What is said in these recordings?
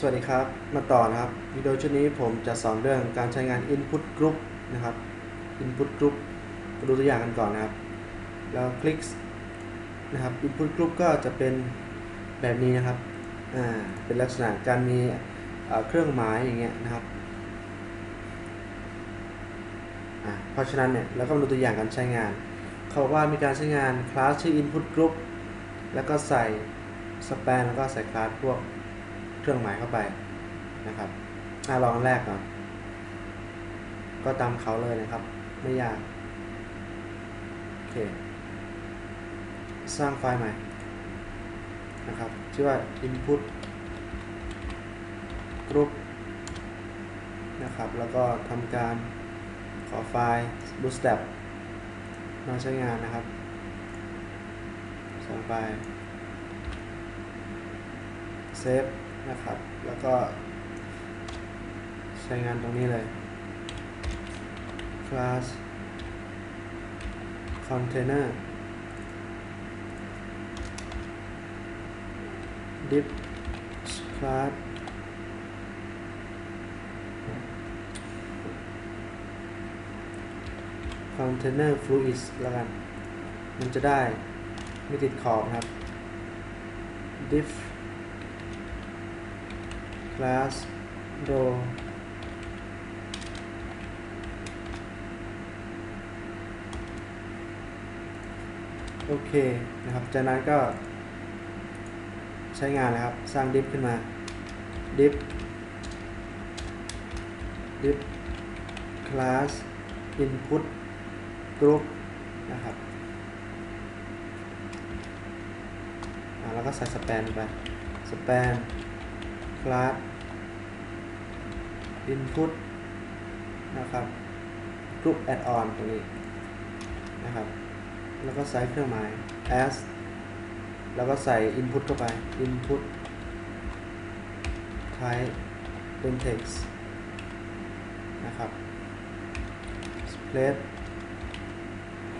สวัสดีครับ มาต่อนะครับวิดีโอชุดนี้ผมจะสอนเรื่องการใช้งาน Input Group นะครับ Input Group มาดูตัวอย่างกันก่อนนะครับ แล้วคลิกนะครับ Input Group ก็จะเป็นแบบนี้นะครับอ่าเป็นลักษณะการมีเครื่องหมายอย่างเงี้ยนะครับอ่าเพราะฉะนั้นเนี่ยแล้วก็มาดูตัวอย่างการใช้งาน เขาบอกว่ามีการใช้งานคลาสชื่อ Input Group แล้วก็ใส่ span แล้วก็ใส่คลาสพวก เครื่องหมายเข้าไปนะครับถ้าลองอันแรกก่อนก็ตามเขาเลยนะครับ ไม่ยากโอเคสร้างไฟล์ใหม่นะครับชื่อว่า input group นะครับแล้วก็ทำการขอไฟล์ bootstrap มาใช้งานนะครับสร้างไฟล์เซฟ นะครับ แล้วก็ ใช้งานตรงนี้เลย class container div class container fluid แล้วกัน มันจะได้ไม่ติดขอบนะครับ div class row โอเคนะครับ จากนั้นก็ใช้งานนะครับ สร้าง div ขึ้นมา div div class input group นะครับแล้วก็ใส่ span ไป span class input นะครับ group add on ตรงนี้นะครับ แล้วก็ใส่เครื่องหมาย as แล้วก็ใส่ input เข้าไป input type เป็น text นะครับ split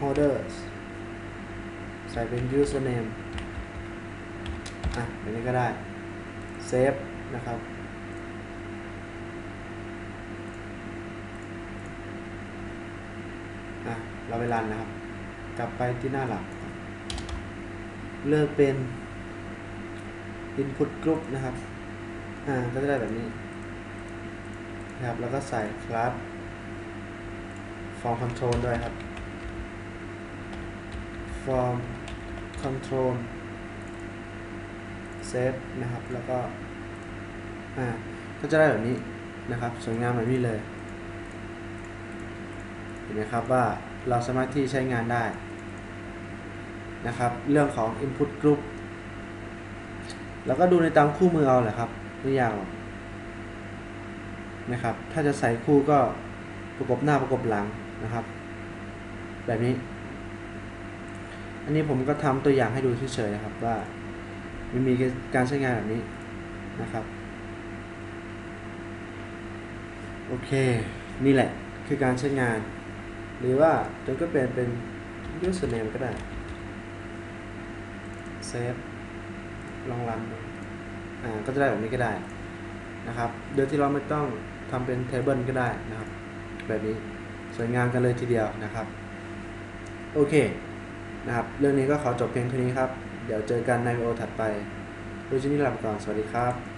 holders ใส่เป็น username อะแบบนี้ก็ได้เซฟ นะครับอะเราไปรันนะครับ กลับไปที่หน้าหลัก เลือกเป็น input group นะครับ อ่า ก็จะได้แบบนี้นะครับ แล้วก็ใส่ class form control ด้วยครับ form control save นะครับ แล้วก็ อ่าก็จะได้แบบนี้นะครับสวยงามแบบนี้เลยเห็นไหมครับว่าเราสามารถที่ใช้งานได้นะครับ เรื่องของ input group แล้วก็ดูในตามคู่มือเอาแหละครับไม่ยากหรอกนะครับ ถ้าจะใส่คู่ก็ประกบหน้าประกบหลังนะครับ แบบนี้ อันนี้ผมก็ทำตัวอย่างให้ดูเฉยๆนะครับว่ามันมีการใช้งานแบบนี้นะครับ โอเค นี่แหละคือการใช้งาน หรือว่าจะก็เป็นเป็น username ก็ได้เซฟลองรันอ่าก็จะได้แบบนี้ก็ได้นะครับ โดยที่เราไม่ต้องทำเป็น table ก็ได้นะครับ แบบนี้สวยงามกันเลยทีเดียวนะครับ โอเคนะครับ เรื่องนี้ก็ขอจบเพียงเท่านี้ครับ เดี๋ยวเจอกันในวิดีโอถัดไปดยที่นี้ลาไปก่อน สวัสดีครับ